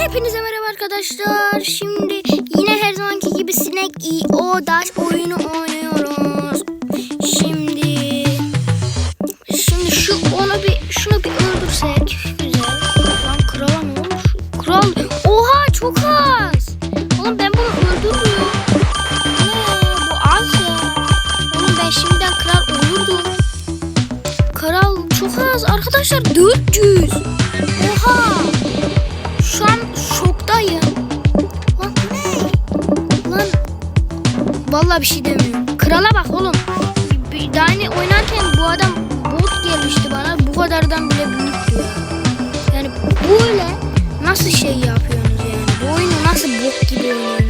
Hepinize merhaba arkadaşlar. Şimdi yine her zamanki gibi sinek o daş oyunu oynuyoruz. Şimdi şimdi şu onu bir şunu bir öldürsek güzel. Lan krala ne olmuş? Kral oha çok az. Oğlum ben bunu öldürmüyorum. Ne bu az ya. Oğlum ben şimdiden kral olurdum. Kral çok az arkadaşlar 400. Oha. Şu an vallahi bir şey demiyorum. Krala bak oğlum. Bir, daha yeni oynarken bu adam bot gelmişti bana. Bu kadardan bile büyüktü ya. Yani böyle nasıl şey yapıyorsunuz yani? Bu oyunu nasıl bot gibi oynuyorsunuz?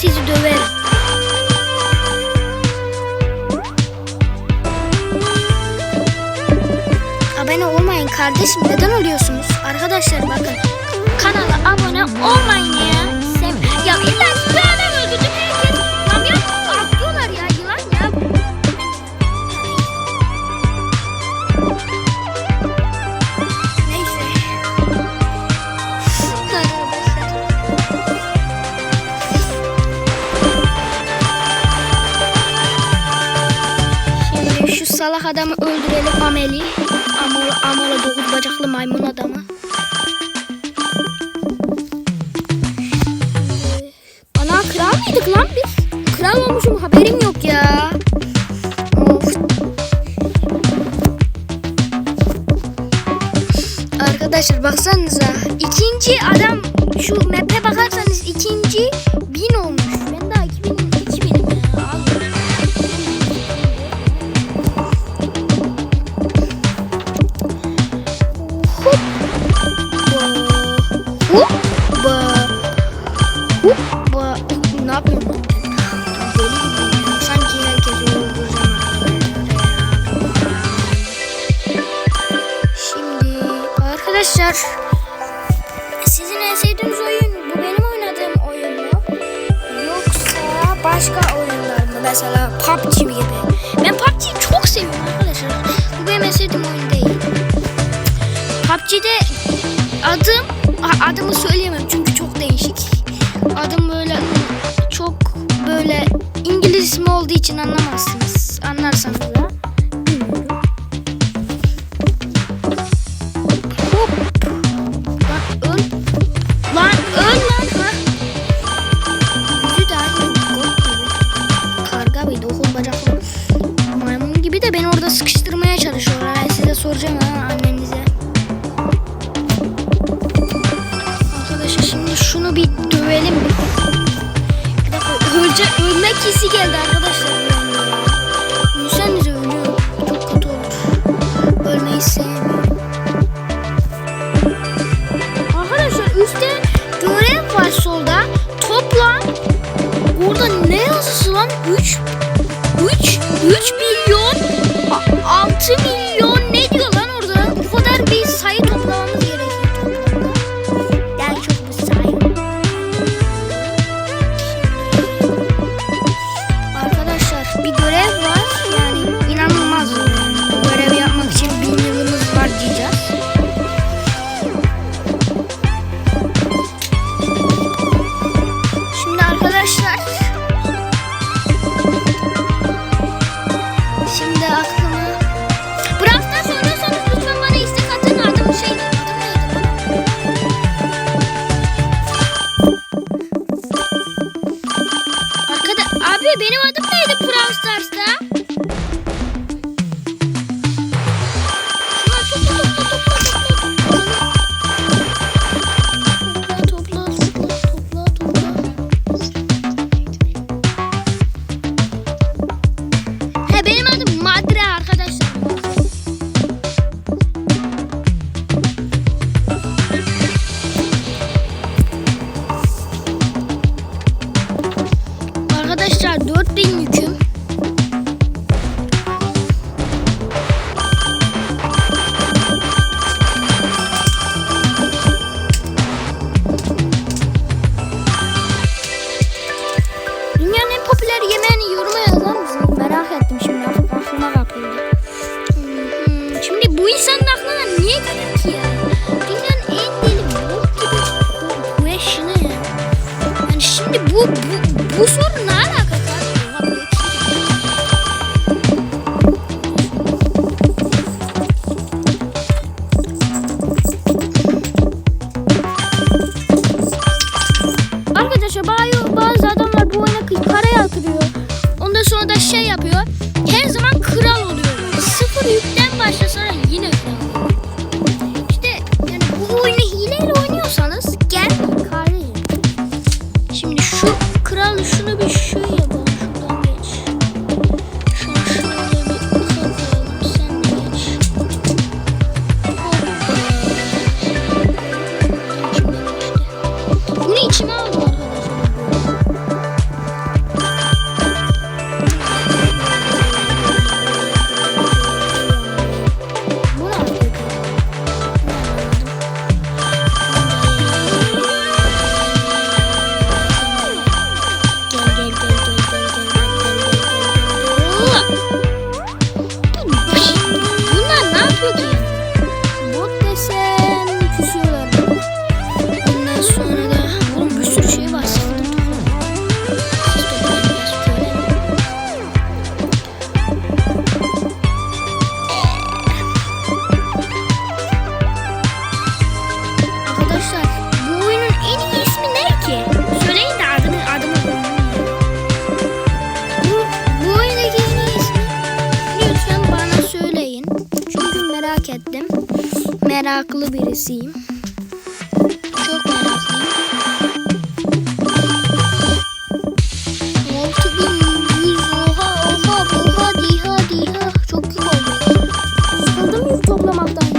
Sizi döverim. Abone olmayın kardeşim neden oluyorsunuz? Arkadaşlar bakın kanala abone olmayın ya. Sev ya illa adamı öldürelim Ameli. Amol, Amol'a dokuz bacaklı maymun adamı. Ee, Ana kral mıydık lan biz? Kral olmuşum haberim yok ya. Of. Arkadaşlar baksanıza. ikinci adam şu map'e bakarsanız ikinci Hoppa. Ne yapıyorum lan? Deli gibiyim ya. Sanki herkesi öldüreceğim. Şimdi arkadaşlar sizin en sevdiğiniz oyun bu benim oynadığım oyun mu? Yoksa başka oyunlar mı? Mesela PUBG gibi. Ben PUBG'yi çok seviyorum arkadaşlar. Bu benim en sevdiğim oyun değil. PUBG'de adım adımı söyleyemem çünkü İsmi olduğu için anlamazsınız. Anlarsanız da. Lan öl. Lan öl lan. Ha. Yüzü bir dokuz bacaklı maymun gibi de beni orada sıkıştırmaya çalışıyorlar. Size soracağım ha 西西点的。Abi benim adım neydi Brawl Stars'ta? niye dedim ki ya? Gibi bu ya. Yani şimdi bu, bu, bu soru ne alakası var? Şey. Arkadaşlar bayo You. meraklı birisiyim. Çok meraklıyım. 6100 oha oha oha diha diha çok iyi oldu. Sıkıldım yıl toplamaktan.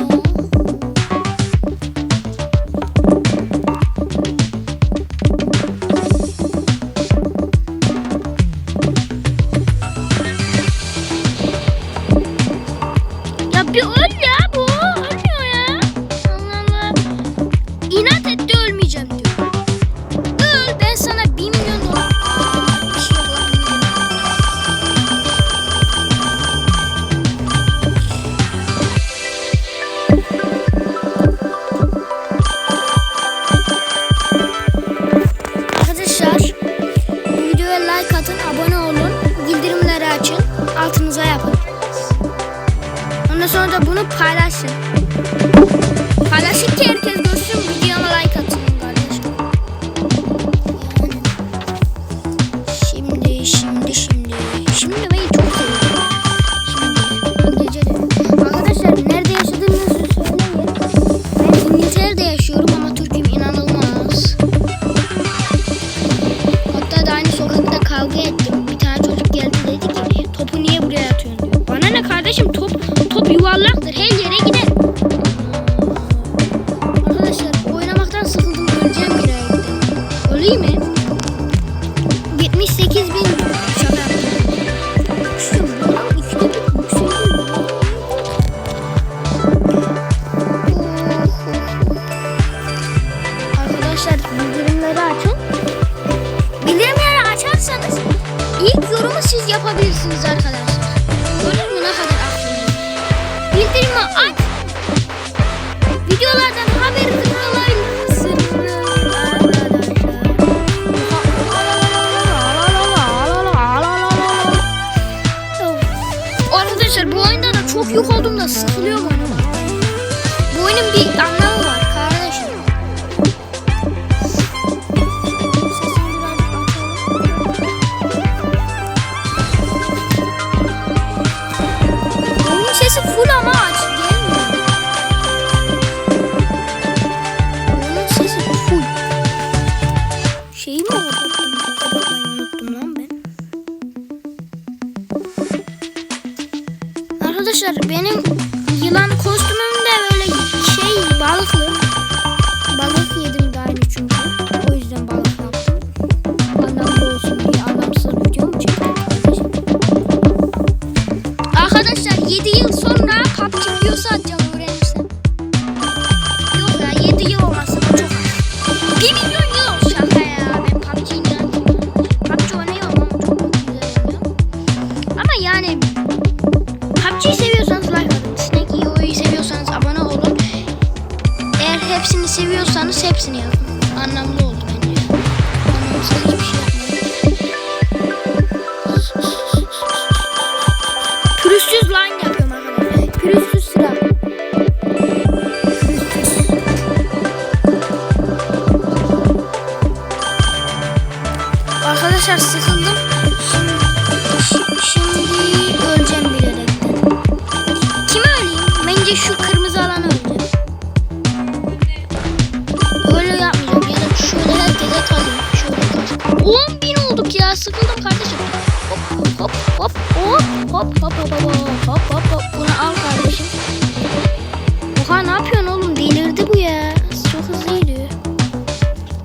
Kardeşim top top yuvarlaktır. Her yere gider. Arkadaşlar oynamaktan sıkıldım. Öleceğim bir ayette. Öleyim mi? 78 bin şaka. Arkadaşlar bildirimleri açın. Bildirimleri açarsanız ilk yorumu siz yapabilirsiniz arkadaşlar. I. Arkadaşlar benim yılan kostüm Hop hop hop hop hop hop hop. Bunu al kardeşim. Oha ne yapıyorsun oğlum? Delirdi bu ya. Çok hızlı gidiyor.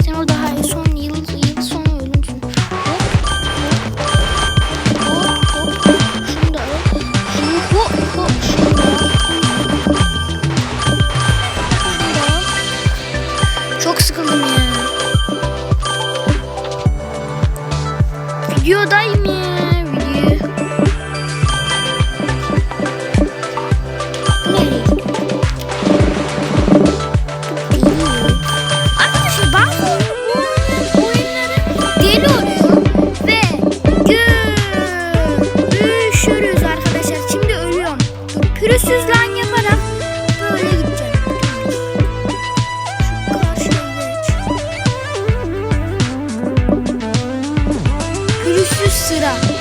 Sen orada hayır son yıldız, yıldız son öldü çünkü. Hop hop. Şunu da al. Şunu hop. Şunu da. Çok Videodayım ya. Hızlan yaparak böyle gideceğim. Şu karşıya geç. Pürüzsüz sıra.